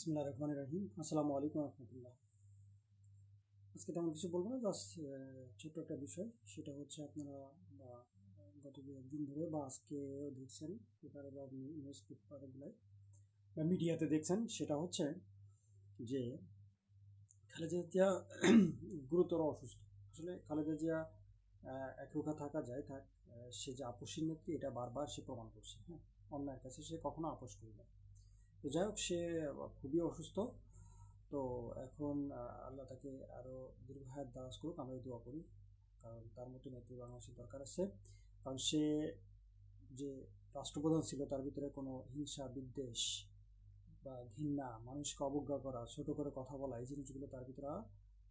বিসমুল্লাহ রহমান রাহিম। আসসালামু আলাইকুম রহমতুল্লাহ। আজকে তেমন কিছু বলব না, জাস্ট ছোট্ট একটা বিষয়। সেটা হচ্ছে আপনারা, বা, গত দু একদিন ধরে, বা আজকেও দেখছেন, পেপারে বা নিউজ পেপারগুলোয়, বা মিডিয়াতে দেখছেন, সেটা হচ্ছে যে খালেদা জিয়া গুরুতর অসুস্থ। আসলে খালেদা জিয়া একরোখা থাকা যায় থাক সে যে আপসীর নেত্রী, এটা বারবার সে প্রমাণ করছে হ্যাঁ? অন্যায়ের কাছে সে কখনো আপোষ করি না তো যাই হোক, সে খুবই অসুস্থ। তো এখন আল্লাহ তাকে আরও দীর্ঘায়ত দারাজ করুক আমরা দোয়া করি। কারণ তার মতো নেত্রী বাংলাদেশের দরকার আছে। কারণ সে যে রাষ্ট্রপ্রধান ছিল, তার ভিতরে কোনো হিংসা, বিদ্বেষ বা ঘৃণা, মানুষকে অবজ্ঞা করা, ছোট করে কথা বলা, এই জিনিসগুলো তার ভিতরে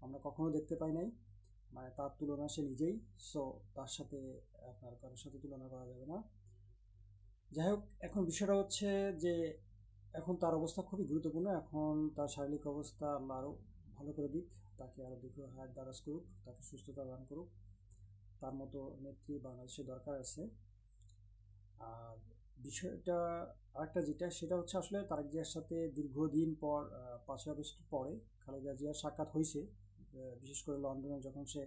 আমরা কখনো দেখতে পাই নাই। মানে তার তুলনা সে নিজেই, সো তার সাথে আপনার কারোর সাথে তুলনা করা যাবে না। যাই হোক, এখন বিষয়টা হচ্ছে যে এখন তার অবস্থা খুবই গুরুত্বপূর্ণ। এখন তার শারীরিক অবস্থা আমরা আরও ভালো করে দিক। তাকে আরও দীর্ঘ হায়াত দারাজ করুক, তাকে সুস্থতা দান করুক। তার মতো নেত্রী বাংলাদেশে দরকার আছে। আর বিষয়টা আরেকটা যেটা, সেটা হচ্ছে আসলে তারেক জিয়ার সাথে দীর্ঘদিন পর পাঁচই আগস্ট পরে খালেদা জিয়ার সাক্ষাৎ হয়েছে বিশেষ করে লন্ডনে যখন সে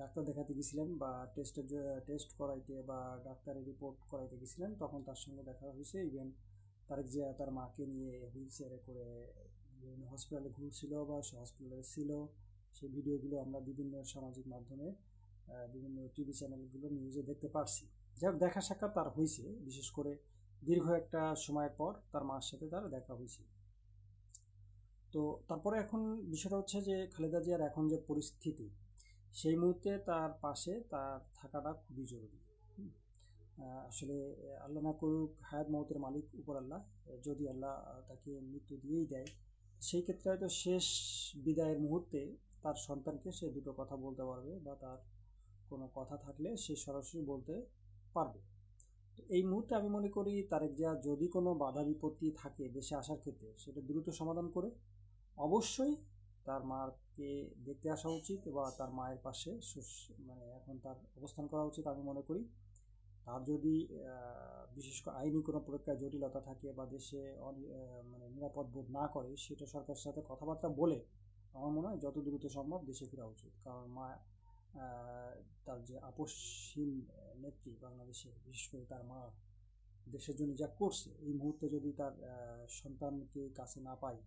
ডাক্তার দেখাতে গেছিলেন বা টেস্টের টেস্ট করাইতে বা ডাক্তারের রিপোর্ট করাইতে গেছিলেন, তখন তার সঙ্গে দেখা হয়েছে ইভেন তারেক জিয়া তার মাকে নিয়ে হুইল চেয়ারে করে বিভিন্ন হসপিটালে ঘুরছিল বা সে হসপিটালে ছিল, সেই ভিডিওগুলো আমরা বিভিন্ন সামাজিক মাধ্যমে বিভিন্ন টিভি চ্যানেলগুলো নিউজে দেখতে পারছি। যাই হোক, দেখা সাক্ষাৎ তার হয়েছে, বিশেষ করে দীর্ঘ একটা সময়ের পর তার মার সাথে তার দেখা হয়েছে। তো তারপরে এখন বিষয়টা হচ্ছে যে, খালেদা জিয়ার এখন যে পরিস্থিতি, সেই মুহূর্তে তার পাশে তার থাকাটা খুবই জরুরি। আসলে আল্লাহ না করুক, হায়াত মৌতের মালিক উপর আল্লাহ। যদি আল্লাহ তাকে মৃত্যু দিয়েই দেয়, সেই ক্ষেত্রে হয়তো শেষ বিদায়ের মুহূর্তে তার সন্তানকে সে দুটো কথা বলতে পারবে বা তার কোনো কথা থাকলে সে সরাসরি বলতে পারবে। এই মুহূর্তে আমি মনে করি, তারেক জিয়া যদি কোনো বাধা বিপত্তি থাকে দেশে আসার ক্ষেত্রে, সেটা দ্রুত সমাধান করে অবশ্যই তার মাকে দেখতে আসা উচিত বা তার মায়ের পাশে মানে এখন তার অবস্থান করা উচিত আমি মনে করি। তার যদি বিশেষ করে আইনি কোনো প্রক্রিয়া জটিলতা থাকে বা দেশে মানে নিরাপদ বোধ না করে, সেটা সরকারের সাথে কথাবার্তা বলে আমার মনে হয় যত দ্রুত সম্ভব দেশে ফেরা উচিত। কারণ মা তার যে আপসহীন নেত্রী বাংলাদেশে, বিশেষ করে তার মা দেশের জন্য যা করছে, এই মুহূর্তে যদি তার সন্তানকে কাছে না পায়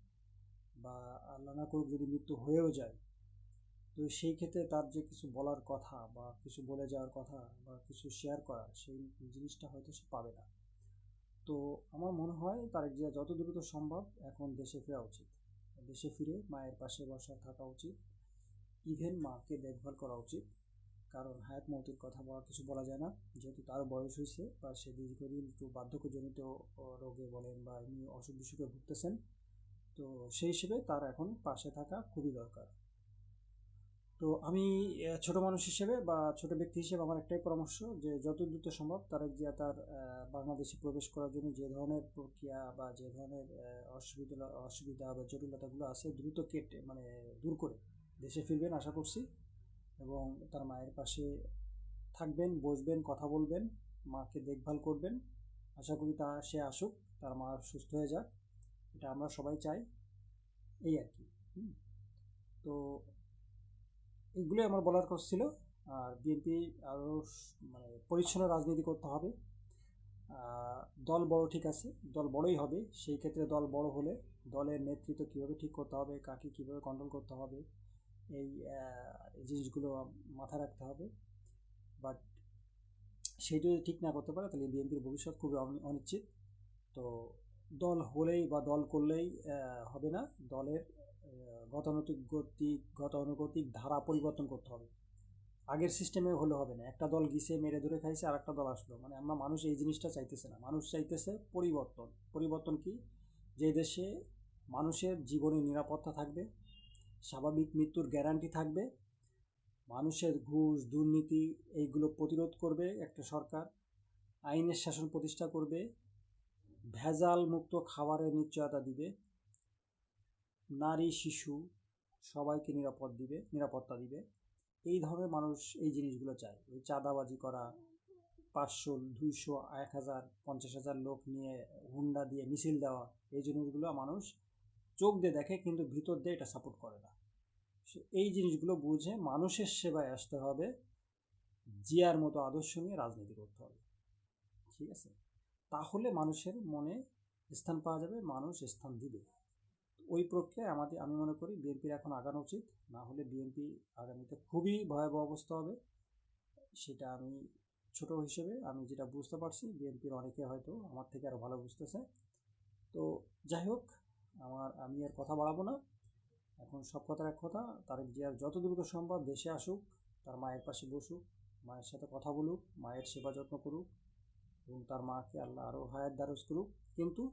বা আল্লাহ না করুক যদি মৃত্যু হয়েও যায় তো সেই ক্ষেত্রে তার যে কিছু বলার কথা বা কিছু বলে যাওয়ার কথা বা কিছু শেয়ার করা সেই জিনিসটা হয়তো সে পাবে না। তো আমার মনে হয় তারেক জিয়া যত দ্রুত সম্ভব এখন দেশে ফেরা উচিত। দেশে ফিরে মায়ের পাশে বসা থাকা উচিত। ইভেন মাকে দেখভাল করা উচিত। কারণ হায়াত মৌতের কথা বলা কিছু বলা যায় না। যেহেতু তার বয়স হয়েছে বা সে দীর্ঘদিন একটু বার্ধক্যজনিত রোগে বলেন বা এমনি অসুখ বিসুখে ভুগতেছেন। তো সেই হিসেবে তার এখন পাশে থাকা খুবই দরকার। তো আমি ছোট মানুষ হিসেবে বা ছোট ব্যক্তি হিসেবে আমার একটাই পরামর্শ যে যত দ্রুত সম্ভব তারেক জিয়া তার বাংলাদেশে প্রবেশ করার জন্য যে ধরনের প্রক্রিয়া বা যে ধরনের অসুবিধা অসুবিধা বা জটিলতাগুলো আছে দ্রুত কেটে মানে দূর করে দেশে ফিরবেন আশা করছি। এবং তার মায়ের পাশে থাকবেন, বসবেন, কথা বলবেন, মাকে দেখভাল করবেন। আশা করি তা, সে আসুক, তার মা সুস্থ হয়ে যাক। এটা আমরা সবাই চাই, এই আর কি। তো এগুলোই আমার বলার কথা ছিল। আর বিএনপি আরও মানে পরিচ্ছন্ন রাজনীতি করতে হবে। দল বড় ঠিক আছে, দল বড়ই হবে। সেই ক্ষেত্রে দল বড় হলে দলের নেতৃত্ব কীভাবে ঠিক করতে হবে, কাকে কীভাবে কন্ট্রোল করতে হবে, এই জিনিসগুলো মাথায় রাখতে হবে। বাট সেটা যদি ঠিক না করতে পারে, তাহলে বিএনপির ভবিষ্যৎ খুবই অনি- অনিশ্চিত। তো দল হলেই বা দল করলেই হবে না। দলের গতানুগতিক গতিক গতানুগতিক ধারা পরিবর্তন করতে হবে। আগের সিস্টেমে হলে হবে না। একটা দল গিসে মেরে ধরে খাইছে আর একটা দল আসলো। মানে আমরা মানুষ এই জিনিসটা চাইতেছে না। মানুষ চাইতেছে পরিবর্তন। পরিবর্তন কি? যে দেশে মানুষের জীবনে নিরাপত্তা থাকবে, স্বাভাবিক মৃত্যুর গ্যারান্টি থাকবে, মানুষের ঘুষ, দুর্নীতি এইগুলো প্রতিরোধ করবে একটা সরকার, আইনের শাসন প্রতিষ্ঠা করবে, ভেজাল মুক্ত খাবারের নিশ্চয়তা দিবে নারী, শিশু সবাইকে নিরাপদ দিবে, নিরাপত্তা দিবে। এই ধরনের মানুষ এই জিনিসগুলো চায়। ওই চাঁদাবাজি করা, পাঁচশো, দুইশো, এক হাজার, পঞ্চাশ হাজার লোক নিয়ে হুন্ডা দিয়ে মিছিল দেওয়া, এই জিনিসগুলো মানুষ চোখ দিয়ে দেখে কিন্তু ভিতর দিয়ে এটা সাপোর্ট করে না। এই জিনিসগুলো বুঝে মানুষের সেবায় আসতে হবে। জিয়ার মতো আদর্শ নিয়ে রাজনীতি করতে হবে। ঠিক আছে? তাহলে মানুষের মনে স্থান পাওয়া যাবে, মানুষ স্থান দিবে। ওই প্রক্রিয়ায় আমাদের, আমি মনে করি বিএনপির এখন আগানো উচিত। না হলে বিএনপি আগামীতে খুবই ভয়াবহ অবস্থা হবে। সেটা আমি ছোট হিসেবে আমি যেটা বুঝতে পারছি, বিএনপির অনেকে হয়তো আমার থেকে আরও ভালো বুঝতেছে। তো যাই হোক, আমার, আমি আর কথা বাড়াবো না। এখন সব কথার এক কথা, তারেক জিয়ার যত দ্রুত সম্ভব দেশে আসুক, তার মায়ের পাশে বসুক, মায়ের সাথে কথা বলুক, মায়ের সেবা যত্ন করুক এবং তার মাকে আল্লাহ আরও হায়াত দারজ করুক। কিন্তু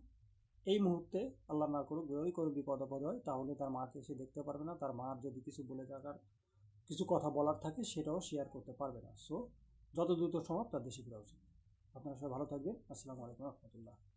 এই মুহূর্তে আল্লাহ না করুক ওই কোনো বিপদ আপদ হয়, তাহলে তার মাকে সে দেখতে পারবে না, তার মার যদি কিছু বলে থাকার, কিছু কথা বলার থাকে, সেটাও শেয়ার করতে পারবে না। সো যত দ্রুত সম্ভব তার দেশে ফেরা উচিত। আপনারা সবাই ভালো থাকবেন। আসসালামু আলাইকুম রহমতুল্লাহ।